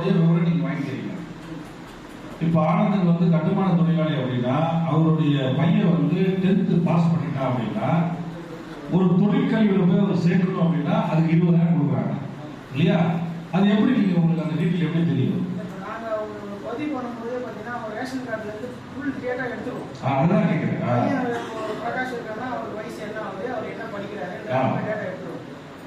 ஆனந்தனுடைய விவரம் நீங்க வாங்கிக்கிறீங்க இப்ப ஆனந்தன் வந்து கட்டுமான தொழிலாளி அப்படின்னா அவருடைய பையன் வந்து டென்த்து பாஸ் பண்ணிட்டான் அப்படின்னா ஒரு தொழிற்கல்வியில போய் அவர் சேர்க்கணும் அப்படின்னா அதுக்கு இருபதாயிரம் கொடுக்குறாங்க. இல்லையா? அது எப்படி நீங்க உங்களுக்கு அந்த டீட்டெயில் எப்படி தெரியும்? நாங்கள் பதிவு பண்ணும்போது பார்த்தீங்கன்னா அவங்க ரேஷன் கார்டுல இருந்து ஃபுல் டேட்டா எடுத்துருவோம். ஆ, அதுதான் கேட்கிறேன் பிரகாஷ் அவர் வயசு என்ன ஆகுது அவர் என்ன படிக்கிறாரு. டேட்டா எடுத்துருவோம்.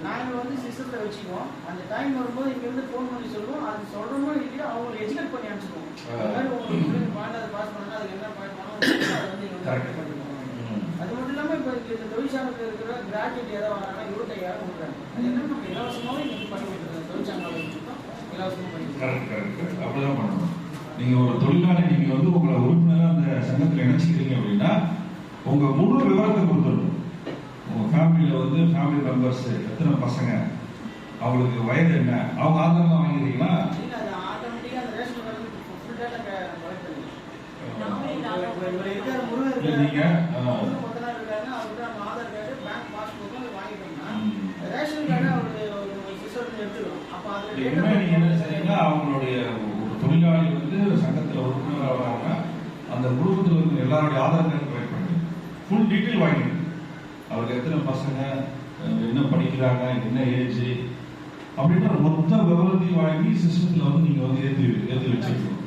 நாங்கள் வந்து சிஸ்டத்தில் வச்சுக்குவோம். அந்த டைம் வரும்போது இங்கேருந்து ஃபோன் பண்ணி சொல்லுவோம். அது சொல்கிறோமோ இல்லையோ அவங்களை எஜுகேட் பண்ணி அனுப்பிச்சிடுவோம். இந்த மாதிரி உங்களுக்கு பிள்ளைங்க பாண்டாவது பாஸ் பண்ணா அதுக்கு என்ன பாஸ் பண்ணணும் அதை வந்து இங்க வந்து Correct. பண்ணிக்குவோம். ம். அது மட்டும் இல்லாமல் இப்போ இந்த தொழிற்சாலையில் இருக்கிற கிராஜுவேட் ஏதாவது வராங்கன்னா இருபத்தையாயிரம் கொடுக்குறாங்க. அது என்ன நம்ம இலவசமாகவே இன்னைக்கு பண்ணி கொடுக்குறோம் தொழிற்சாலை இலவசமாக பண்ணி கொடுக்குறோம் கரெக்ட் கரெக்ட் கரெக்ட் அப்படிதான் பண்ணணும். நீங்க ஒரு தொழிலாளி நீங்க வந்து உங்களை உறுப்பினரா அந்த சங்கத்துல இணைச்சிக்கிறீங்க அப்படின்னா உங்க முழு விவரத்தை கொடுத்துடணும். ஃபேமிலியில வந்து ஃபேமிலி மெம்பர்ஸ் எத்தனை பசங்க? அவங்களுக்கு வயது என்ன? அவங்க ஆதாரம் இல்ல இருக்காரு. நீங்க? அவங்களுடைய ஒரு தொழிலாளி வந்து சங்கத்துல உறுப்பினராக வராங்க அந்த குடும்பத்தில் இருக்கிற எல்லாருடைய ஆதார் கார்டு கலெக்ட் பண்ணி ஃபுல் டீட்டெயில் வாங்கிடுங்க அவருக்கு எத்தனை பசங்க என்ன படிக்கிறாங்க என்ன ஏஜ் அப்படின்ற மொத்த விவரத்தையும் வாங்கி சிஸ்டத்தில் வந்து நீங்கள் வந்து ஏற்றி ஏற்றி வச்சுக்கணும்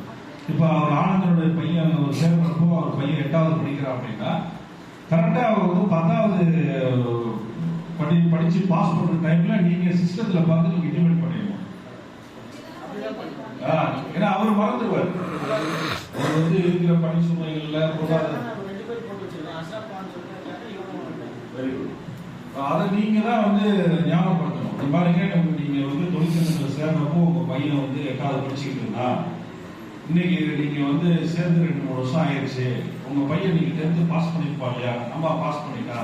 இப்போ அவர் ஆனந்தனுடைய பையன் ஒரு சேர்றப்போ அவர் பையன் எட்டாவது படிக்கிறான் அப்படின்னா கரெக்டாக அவர் வந்து பத்தாவது படி படித்து பாஸ் பண்ணுற டைமில் நீங்கள் சிஸ்டத்தில் பார்த்து நீங்கள் இன்டிமேட் பண்ணிடணும் ஏன்னா அவர் மறந்துடுவார். அவர் வந்து இருக்கிற பணி சுமைகளில் பொருளாதார நான் ரெண்டு பேர் போட்டு வச்சிருக்கேன். அஸ்ராப் கான் சொல்லிட்டு இவரும் வந்து வெரி குட் அதை நீங்க தான் வந்து ஞாபகப்படுத்தணும். இந்த பாருங்க நீங்க வந்து தொழிற்சங்கத்தில் சேர்றப்போ உங்க பையன் வந்து எட்டாவது படிச்சுக்கிட்டு இருந்தா இன்னைக்கு நீங்க வந்து சேர்ந்து ரெண்டு மூணு வருஷம் ஆயிடுச்சு உங்க பையன் நீங்க டென்த்து பாஸ் பண்ணிருப்பா இல்லையா? அம்மா பாஸ் பண்ணிட்டா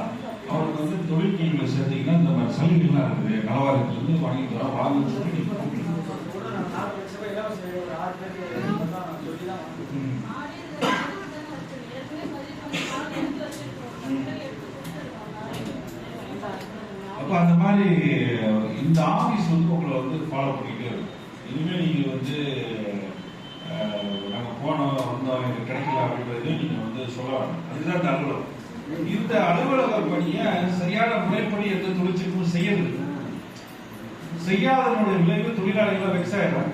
அவருக்கு வந்து தொழில் கல்வியில் சேர்த்தீங்கன்னா இந்த மாதிரி சலுகைகள்லாம் இருக்குது. நலவாரியத்துல இருந்து வாங்கிட்டு வர வாங்கன்னு சொல்லி நீங்க கூப்பிடுங்க. கூட நான் நாலு லட்சம் ரூபாய் இலவச ஒரு ஆறு பேருக்கு தான் சொல்லி தான் வாங்கினேன். ம். அப்ப அந்த மாதிரி இந்த ஆஃபீஸ் வந்து உங்களை வந்து ஃபாலோ பண்ணிட்டே இருக்கும். இனிமேல் நீங்க வந்து நாங்கள் நாங்க போனோம் வந்தோம் எனக்கு கிடைக்கல அப்படின்றது நீங்க வந்து சொல்ல அதுதான் இந்த அலுவலகம். இந்த அலுவலக பணியை சரியான முறைப்படி எந்த தொழிற்சங்கமும் செய்யறது செய்யாதனுடைய விளைவு தொழிலாளிகளை வெக்ஸ் ஆயிடும்.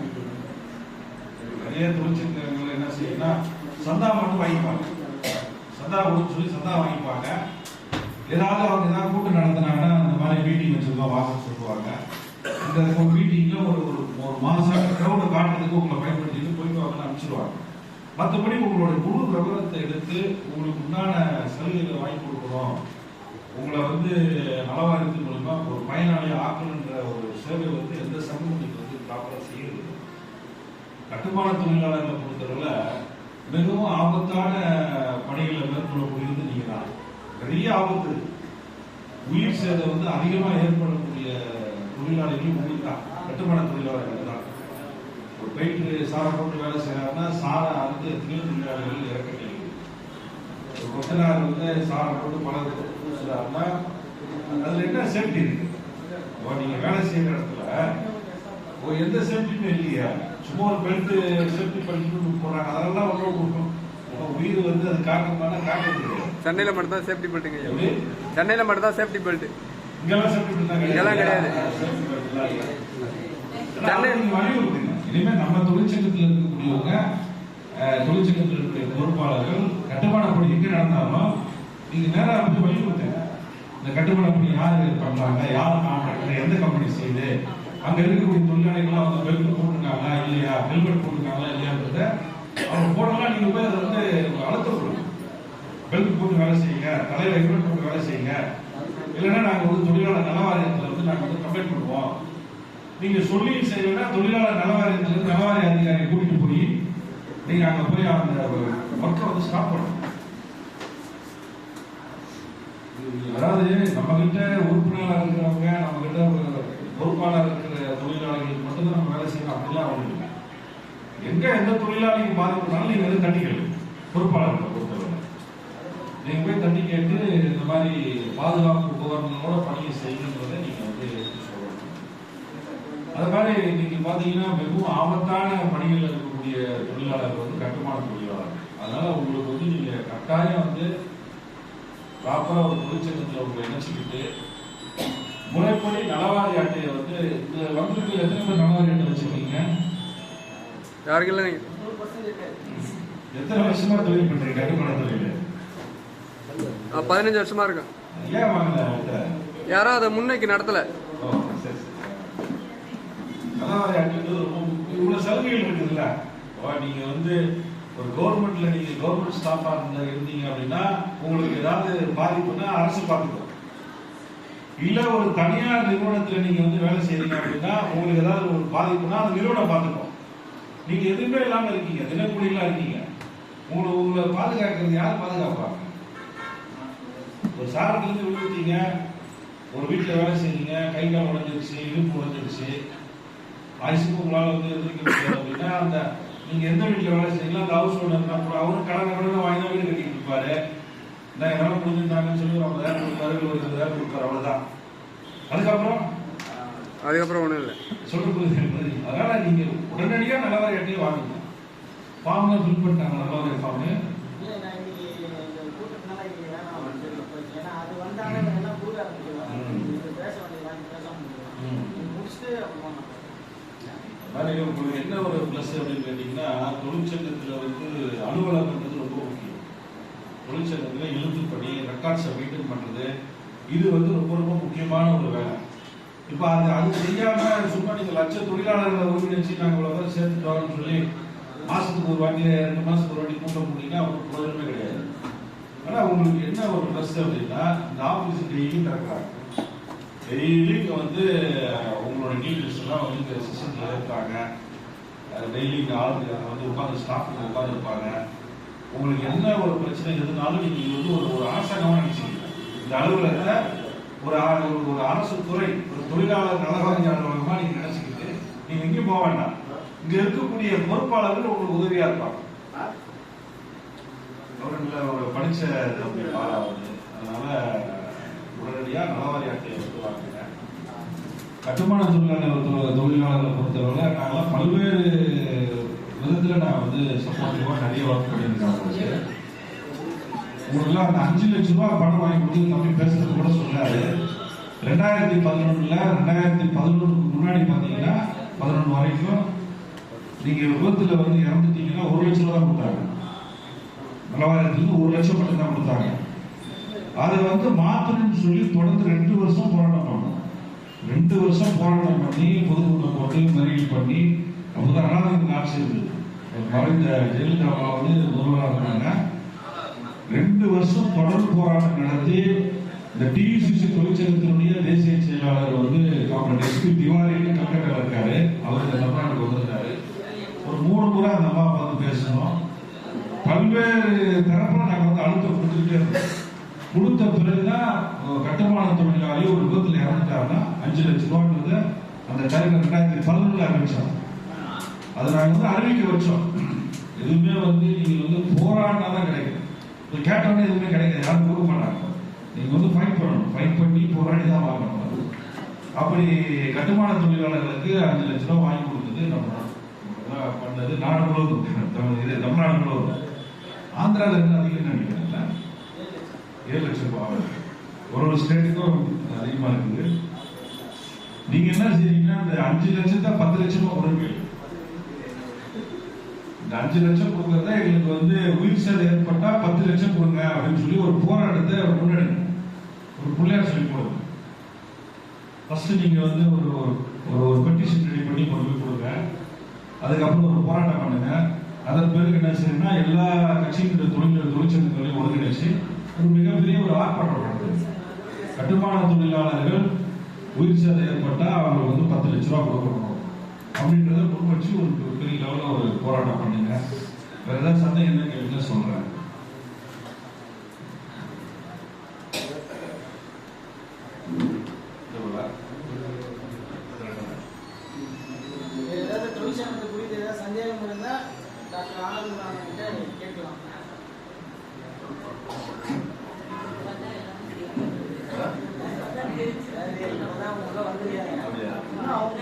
நிறைய தொழிற்சங்கங்கள் என்ன செய்யும்னா சந்தா மட்டும் வாங்கிப்பாங்க. சந்தா கொடுத்து சொல்லி சந்தா வாங்கிப்பாங்க. ஏதாவது அவங்க ஏதாவது கூட்டம் நடத்தினாங்கன்னா மீட்டிங் வச்சிருக்கோம் வாசல் சொல்லுவாங்க. அந்த மீட்டிங்ல ஒரு ஒரு ஒரு மாசம் காட்டுறதுக்கு உங்களை பயன்படுத்திட்டு போயிட்டு வாங்கன்னு அனுப்பிச்சிருவாங்க மற்றபடி உங்களுடைய முழு விவரத்தை எடுத்து உங்களுக்கு உண்டான சலுகைகளை வாங்கி கொடுக்கணும். உங்களை வந்து நலவாரியத்தின் மூலமா ஒரு பயனாளி ஆக்கணுன்ற ஒரு சேவை வந்து எந்த சமூகம் வந்து ப்ராப்பராக செய்யுது கட்டுமான தொழிலாளர்களை பொறுத்தவரை மிகவும் ஆபத்தான பணிகளை மேற்கொள்ளக்கூடியது நீங்க தான் நிறைய ஆபத்து. உயிர் சேதம் வந்து அதிகமா ஏற்படக்கூடிய தொழிலாளிகள் உயிர் தான் கட்டுமான தொழிலாளர்கள் தான். ஒரு பெயிண்ட் சாரை போட்டு வேலை செய்யறாருன்னா சாரை அறுத்து எத்தனையோ தொழிலாளர்கள் இறக்க கேள்வி ஒரு கொத்தனார் வந்து சாரை போட்டு பல பூசுறாருன்னா அதுல என்ன சேஃப்டி இருக்கு? இப்போ நீங்க வேலை செய்யற இடத்துல ஓ எந்த சேஃப்டியுமே இல்லையா? சும்மா ஒரு பெல்ட் சேஃப்டி பண்ணிட்டு போறாங்க அதெல்லாம் ஒன்றும் உயிர் வந்து அது காரணமான கிடையாது சென்னையில மட்டும் தான் சேஃப்டி பெல்ட்டுங்க ஐயா? சென்னையில மட்டும் தான் சேஃப்டி பெல்ட் இங்கெல்லாம் சேஃப்டி பெல்ட் இங்கெல்லாம் கிடையாது. சென்னை- அதை நீங்க வலியுறுத்துங்க இனிமே நம்ம தொழிற்சங்கத்தில் இருக்கக்கூடியவங்க தொழிற்சங்கத்தில் இருக்கக்கூடிய பொறுப்பாளர்கள் கட்டுமான பணி எங்க நடந்தாலும் நீங்க நேரா வந்து வலியுறுத்துங்க. இந்த கட்டுமான பணி யாரு பண்றாங்க யார் கான்ட்ராக்டர்? எந்த கம்பெனி செய்யுது அங்க இருக்கக்கூடிய தொழிலாளிகள் அவங்க பெல்ட் போட்டிருக்காங்களா இல்லையா? ஹெல்மெட் போட்டிருக்காங்களா இல்லையான்றத அவங்க போடலாம் நீங்க போய் அதை வந்து அழுத்த கொடுங்க பெல்ட் போட்டு வேலை செய்யுங்க தலையில ஹெல்மெட் போட்டு வேலை செய்யுங்க. இல்லைன்னா நாங்கள் வந்து தொழிலாளர் நலவாரியத்துல வந்து நாங்கள் வந்து கம்ப்ளைண்ட் பண்ணுவோம். நீங்க சொல்லி செய்யணும்னா தொழிலாளர் நலவாரியத்துல இருந்து நலவாரிய அதிகாரியை கூட்டிட்டு போய் நீங்க அங்க போய் அந்த ஒர்க்கை வந்து ஸ்டாப் பண்ணணும். அதாவது நம்ம கிட்ட உறுப்பினராக இருக்கிறவங்க நம்ம கிட்ட பொறுப்பாளர் இருக்கிற தொழிலாளர்களுக்கு மட்டும்தான் நம்ம வேலை செய்யணும். அப்படிலாம் அவங்க எங்க எந்த தொழிலாளிக்கு பாதிப்புனாலும் நீங்க வந்து தட்டிக்கணும் பொறுப்பாளர்களை பொறுத்தவரை. நீங்க போய் தட்டி கேட்டு இந்த மாதிரி பாதுகாப்பு உபகரணங்களோட பணியை செய்யணுன்றதை நீங்க வந்து சொல்லணும். அது மாதிரி இன்னைக்கு பாத்தீங்கன்னா மிகவும் ஆபத்தான பணிகளில் இருக்கக்கூடிய தொழிலாளர்கள் வந்து கட்டுமான தொழிலாளர் அதனால உங்களுக்கு வந்து நீங்க கட்டாயம் வந்து ப்ராப்பரா ஒரு தொழிற்சங்கத்தில் உங்களை இணைச்சிக்கிட்டு முறைப்படி நலவாரி அட்டையை வந்து இந்த வந்திருக்கு எத்தனை பேர் நலவாரி அட்டை வச்சிருக்கீங்க? யாருக்கு இல்லை நீங்கள் எத்தனை வருஷமா தொழில் பண்றீங்க? கட்டுமான தொழில். பதினஞ்சு வருஷமா அட்டை? யாரும் அதை முன்னைக்கு நடத்தலை. இவ்வளவு சலுகைகள் இருக்குதுல்ல? அப்ப நீங்க வந்து ஒரு கவர்மெண்ட்ல நீங்க கவர்மெண்ட் ஸ்டாஃபா இருந்தா இருந்தீங்க அப்படின்னா உங்களுக்கு ஏதாவது பாதிப்புன்னா அரசு பார்த்துக்கும். இல்ல ஒரு தனியார் நிறுவனத்துல நீங்க வந்து வேலை செய்றீங்க அப்படின்னா உங்களுக்கு ஏதாவது ஒரு பாதிப்புனா அந்த நிறுவனம் பார்த்துக்கும். நீங்க எதுவுமே இல்லாம இருக்கீங்க. தினக்கூலிகளா இருக்கீங்க. உங்களை உங்களை பாதுகாக்கிறது யார் பாதுகாப்பாங்க? ஒரு சாரத்துல இருந்து விழுந்துட்டீங்க ஒரு வீட்டுல வேலை செய்றீங்க. கை கால் உடஞ்சிருச்சு இடுப்பு உடஞ்சிருச்சு. வயசுக்கு உங்களால வந்து எதிர்க்க முடியாது அப்படின்னா அந்த நீங்க எந்த வீட்டுல வேலை செய்றீங்களோ அந்த ஹவுஸ் ஓனர் அப்புறம் அவரும் கடன் கடன் வாங்கி தான் வீடு கட்டிட்டு இருப்பாரு. நான் என்னால முடிஞ்சிருந்தாங்கன்னு சொல்லி ஒரு ஐம்பதாயிரம் கொடுப்பாரு இல்லை ஒரு இருபதாயிரம் கொடுப்பாரு. அவ்வளவுதான். அதுக்கப்புறம் அதுக்கப்புறம் ஒன்றும் இல்லை. சொல்ல புரியுது என்பது. அதனால நீங்க உடனடியா நல்லவாரி அட்டையை வாங்குங்க ஃபார்ம்ல ஃபில் பண்ணிட்டாங்க நல்லவாரி ஃபார்ம் உங்களுக்கு என்ன ஒரு ப்ளஸ் அப்படின்னு கேட்டீங்கன்னா தொழிற்சங்கத்தில் வந்து அலுவலகன்றது ரொம்ப முக்கியம். தொழிற்சங்கத்தில் எழுத்துப்படி ரெக்கார்ட்ஸை மெயின்டைன் பண்ணுறது இது வந்து ரொம்ப ரொம்ப முக்கியமான ஒரு வேலை. இப்போ அது அது செய்யாம சும்மா நீங்கள் லட்ச தொழிலாளர்களை ஒருங்கிணைச்சு நாங்கள் இவ்வளோ பேர் சேர்த்துட்டோம்னு சொல்லி மாசத்துக்கு ஒரு வாட்டி ரெண்டு மாசத்துக்கு ஒரு வாட்டி கூட்டம் போட்டீங்கன்னா அவங்களுக்கு பிரயோஜனமே கிடையாது. ஆனால் உங்களுக்கு என்ன ஒரு ப்ளஸ் அப்படின்னா இந்த ஆஃபீஸ் டெய்லி திறக்கிறாங்க. டெய்லி வந்து உங்களோட டீட்டெயில்ஸ் எல்லாம் வந்து இந்த சிஸ்டத்தில் இருக்காங்க. டெய்லி இங்கே ஆளுங்க வந்து உட்காந்து ஸ்டாஃப் உட்காந்து இருப்பாங்க உங்களுக்கு என்ன ஒரு பிரச்சனை எதுனாலும் நீங்க வந்து ஒரு ஒரு அரசாங்கமாக நினைச்சீங்க இந்த அலுவலகத்தை ஒரு ஒரு ஒரு அரசு துறை ஒரு தொழிலாளர் நலவாரி நீங்க நினைச்சுக்கிட்டு நீங்க எங்கேயும் போக வேண்டாம். இங்க இருக்கக்கூடிய பொறுப்பாளர்கள் உங்களுக்கு உதவியா இருப்பாங்க. கவர்மெண்ட்ல ஒரு படிச்ச அதனால உடனடியா நலவாரி அட்டையை வந்து கட்டுமான தொழிலாளர் தொழிலாளர்களை பொறுத்தவரை நாங்களாம் பல்வேறு விதத்தில் நான் வந்து சப்போர்ட்டிவாக நிறைய ஒர்க் பண்ணியிருக்கேன் உங்களுக்கு அந்த அஞ்சு லட்ச ரூபாய் பணம் வாங்கி கொடுத்து தம்பி பேசுறது கூட சொல்லாரு ரெண்டாயிரத்தி பதினொன்றுல ரெண்டாயிரத்தி பதினொன்றுக்கு முன்னாடி பாத்தீங்கன்னா பதினொன்று வரைக்கும் நீங்க விபத்துல வந்து இறந்துட்டீங்கன்னா ஒரு லட்சம் ரூபாய் கொடுத்தாங்க. நலவாரியத்துக்கு ஒரு லட்சம் மட்டும்தான் கொடுத்தாங்க. அதை வந்து மாத்தணும்னு சொல்லி தொடர்ந்து ரெண்டு வருஷம் போராட்டம் பண்ணோம். ரெண்டு வருஷம் போராட்டம் பண்ணி பொதுக்கூட்டம் போட்டு மறியல் பண்ணி அப்போதான் அனாதை ஆட்சி இருந்தது. மறைந்த ஜெயலலிதா வந்து முதல்வராக இருந்தாங்க. ரெண்டு வருஷம் தொடர் போராட்டம் நடத்தி இந்த டியூசிசி தொழிற்சங்கத்தினுடைய தேசிய செயலாளர் வந்து காம்ரேட் எஸ்பி திவாரின்னு கல்கட்டால இருக்காரு. அவர் இந்த தமிழ்நாட்டுக்கு வந்திருக்காரு. ஒரு மூணு முறை அந்த அம்மா பார்த்து பேசணும். பல்வேறு தரப்புல நாங்கள் வந்து அழுத்தம் கொடுத்துக்கிட்டே இருந்தோம். கொடுத்த பிறகுதான் கட்டுமான தொழிலாளி ஒரு விபத்தில் இறந்துட்டாருன்னா அஞ்சு லட்சம் ரூபான்றது அந்த டைம்ல ரெண்டாயிரத்தி பதினொன்றுல அறிவிச்சோம் அதை நாங்கள் வந்து அறிவிக்க வச்சோம். எதுவுமே வந்து நீங்கள் வந்து போராடினா தான் கிடைக்கும். இது கேட்டவொடனே எதுவுமே கிடைக்காது. யாரும் கொடுக்க மாட்டாங்க நீங்க வந்து ஃபைட் பண்ணணும். ஃபைட் பண்ணி போராடி தான் வாங்கணும் அப்படி கட்டுமான தொழிலாளர்களுக்கு அஞ்சு லட்ச ரூபா வாங்கி கொடுத்தது நம்ம பண்ணது நாடு முழுவதும் தமிழ் இது தமிழ்நாடு முழுவதும் ஆந்திராவில் இருந்து அதிகம் நினைக்கிறேன்ல ஏழு லட்சம் ரூபாய் ஒரு ஒரு ஸ்டேட்டுக்கும் அதிகமா இருக்குது. நீங்க என்ன செய்றீங்கன்னா அந்த அஞ்சு லட்சத்தை பத்து லட்சமா கொடுங்க இந்த அஞ்சு லட்சம் கொடுக்கறத எங்களுக்கு வந்து உயிர் சேதம் ஏற்பட்டா பத்து லட்சம் கொடுங்க அப்படின்னு சொல்லி ஒரு போராட்டத்தை முன்னெடுங்க ஒரு பிள்ளையார் சொல்லி போடுங்க ஃபர்ஸ்ட் நீங்க வந்து ஒரு ஒரு- ஒரு பெட்டிஷன் ரெடி பண்ணி கொண்டு போய் கொடுங்க. அதுக்கப்புறம் ஒரு போராட்டம் பண்ணுங்க. அதன் பிறகு என்ன செய்யணும்னா எல்லா கட்சிகளுடைய தொழில்கள் தொழிற்சங்கங்களையும் ஒருங்கிணைச்சு ஒரு மிகப்பெரிய ஒரு ஆர்ப்பாட்டம் நடந்தது கட்டுமான தொழிலாளர்கள் உயிர் சேதம் ஏற்பட்டால் அவங்களுக்கு வந்து பத்து லட்ச ரூபா கொடுக்கணும். அப்படின்றத முன் வச்சு ஒரு பெரிய லெவலில் ஒரு போராட்டம் பண்ணுங்க வேற ஏதாவது சந்தேகம் என்ன கேளுங்க வந்துருக்காங்க. அப்படியா? அவங்க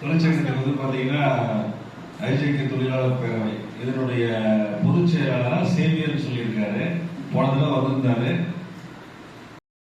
தொழிற்சங்கத்தில் வந்து பார்த்தீங்கன்னா ஐஜேகே தொழிலாளர் பேரவை இதனுடைய பொதுச் செயலாளராக சேவியர் சொல்லியிருக்காரு. போன வந்திருந்தாரு.